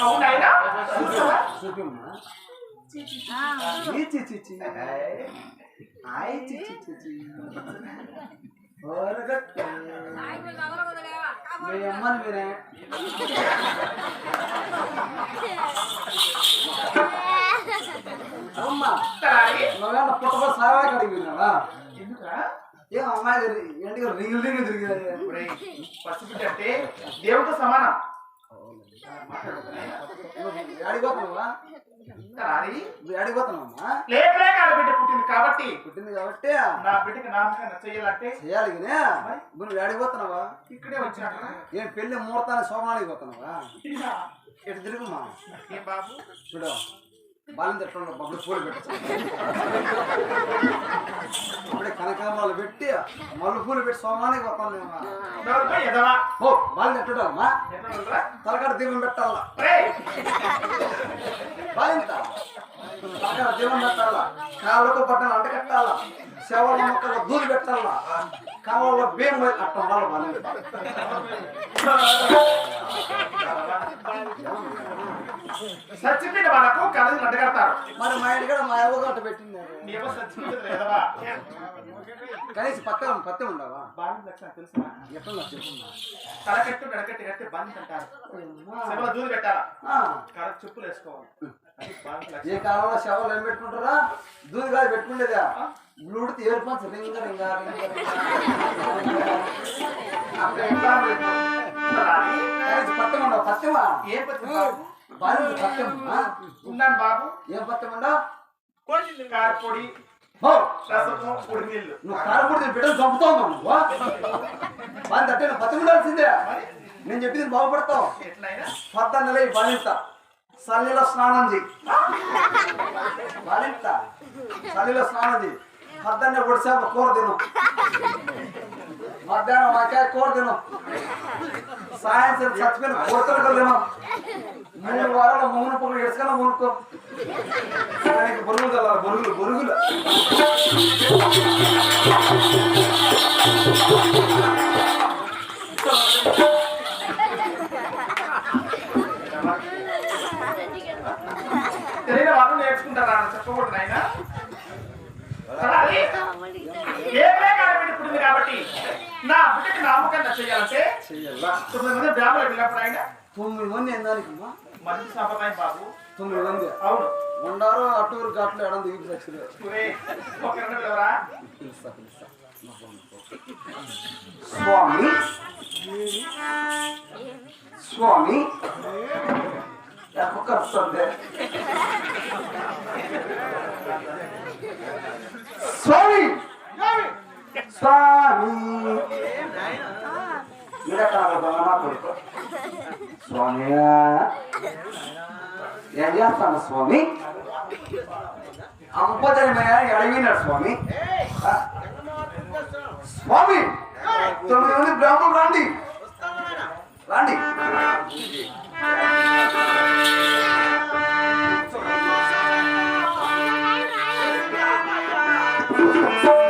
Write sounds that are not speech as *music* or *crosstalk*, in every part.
అవునాయనా చూపిమ్మా మీ అమ్మని మీరే *laughs* అమ్మ తలారి నువ్వేమన్నా పుట్టబో సారా కడిగి విన్నావా ఎందుకురా ఏం అమ్మాయి ఎంటికి రింగులు రింగులు ఒరేయ్, పసిబిడ్డ అంటే దేవుడితో సమానం. పుట్టింది కాబట్టి. పుట్టింది కాబట్టి. నా బిడ్డకి నామకరణ చేయాలంటే? చేయాలి నువ్వు ఇక్కడే వచ్చినట్టు ఏం పెళ్ళి ముహూర్తాన్ని శోభనానికి పోతున్నావా? ఇటు తిరుగుమా బాబు? చూడు. బాలిన తిట్టంలో బబ్బులు పూలు పెట్టచ్చు. అప్పుడే కనకాంబరాలు పెట్టి మల్లె పూలు పెట్టి సోమానికి పోతాను ఓ బాలిన తిట్టడమ్మా? తలకాడ దీపం పెట్టాలా? బాలింత తలకాడ దీపం పెట్టాలా? కాళ్ళకు పట్టణం అంట కట్టాలా? శవాల మొక్కలు దూరి పెట్టాలా? కాళ్ళలో అట్ట ఉండాలి బాలింత *laughs* చచ్చిపోయిన వాళ్ళకు కళలు అడ్డగడతారు మరి మా కూడా మా ఎవరు అట్ట పెట్టింది నీవో చచ్చిపోయింది ఎదవా కనీసం పక్క పత్తి ఉండవా? బాగా లక్షణం తెలుసా ఎట్లా చెప్పున్నా. తలకట్టు గడకట్టి కట్టి బంద్ అంటారు. శివల దూది పెట్టాలా? కరెక్ట్ చెప్పులు వేసుకోవాలి. ఏ కాలంలో శవాలు ఏం పెట్టుకుంటారా? దూది కాదు పెట్టుకుండేదా? బ్లూడితే ఏరు పంచ రింగ రింగ రింగ పత్తం ఉండవు. పత్తమా ఏం పత్తి? బాగా ఉన్నాను బాబు? ఏం పత్తం ఉండవు కారపొడి రసము పొడి నీళ్ళు. నువ్వు కారపూడి బిడ్డలు చంపుతావు నువ్వు బాగా తట్టే నువ్వు పత్తం ఉండాల్సిందే నేను చెప్పింది బాగుపడతావు. పొద్దున్న లేయి బాలింత. సల్లిలో స్నానం చేయి. బాలింత. సల్లిలో స్నానం చేయి. పొద్దున్నే ఒడిసేప కూర తిను. మధ్యాహ్నం వంకాయ కూర తిను. సాయంత్రం చచ్చిపోయిన కోతలు తిను మూడు వారాల మూడు పొగలు ఎడుచుకున్నా మూనుకో బొరుగులు చల్లాలి బొరుగులు బొరుగులు. తెలియని వాళ్ళు నేర్చుకుంటారా? చెప్పకూడదు పుట్టింది కాబట్టి నా బిడ్డకి నామకరణ చేయాలంటే తొమ్మిది మంది బ్రాహ్మణులు వెళ్ళినప్పుడు ఆయన తొమ్మిది మంది ఏందానికమ్మా మంచి సంప్రదాయం బాబు. తొమ్మిది మంది అవును. ఉండారు అట్టూరు గట్లు ఎడం దిగి స్వామి. స్వామి. ఒక్క వస్తుంది స్వామి. స్వామి. నా కొడుకు. స్వామి ఏం చేస్తాను స్వామి అంపదనమైన అడిగినాడు స్వామి. స్వామి తొమ్మిది మంది బ్రాహ్మణులు రండి. రండి. you.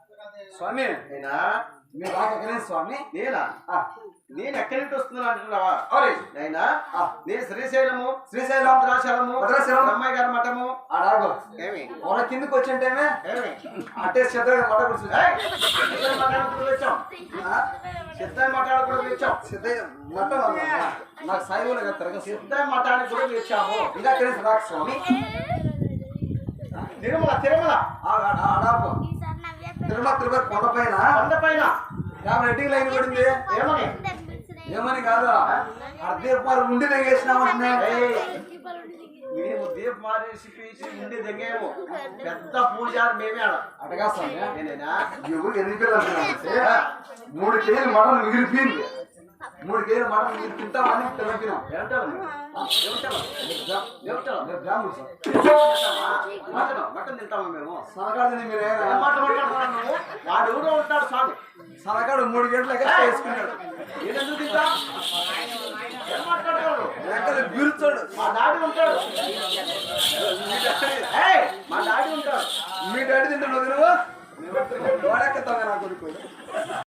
స్వామి నేనా? మీరు రాకనే స్వామి? నేనా? ఆ, నేను ఎక్కడి నుంచి వస్తున్నాను అంటున్నావా? నైనా? ఆ, నేను శ్రీశైలము శ్రీశైలం భద్రాచలము భద్రాచలం. అమ్మాయి గారి మఠము. ఆడాగు ఏమి? మన కిందకి వచ్చింటేమే ఏమి? అంటే సిద్ధయ్య మాట్లాడుకుంటూ వచ్చాం. సిద్ధయ్య మాట్లాడుకుంటూ వచ్చాం. సిద్ధయ్య. నాకు సాయిబులు కదా తిరగ సిద్ధయ్య మఠానికి కూడా వచ్చాము. ఇంకా కనీసం రాక స్వామి. తిరుమల తిరుమల. ఆడాపు తిరుమల తిరుపతి యాభై రెడ్డికి లైన్ పడింది? ఏమని? ఏమని కాదు? అర్ధీపాలు ఉండి తెగేసినామంటున్నా ఏయ్, మేము దీప మారేసి పీచి ఉండి దిగేము. పెద్ద పూజారి మేమే నేనేనా ఎవరు ఎన్ని పిల్లలు మూడు కేజీలు మటన్ మిగిలిపోయింది మూడు కేజీలు మటన్ మిగిలి తింటామని మటన్ తింటామా మేము? మీరు? వాడు ఎవరో ఉంటాడు సనకాడు మూడు గంటలు ఎక్కడ వేసుకున్నాడు నేను ఎందుకు తింటా? ఏం మాట్లాడతాడు ఎక్కడ బీరుచాడు మా డాడీ ఉంటాడు. ఏయ్, మా డాడీ ఉంటాడు. మీ డాడీ తింటాడు నువ్వు? వాడెక్కతావా నా కొడుకు?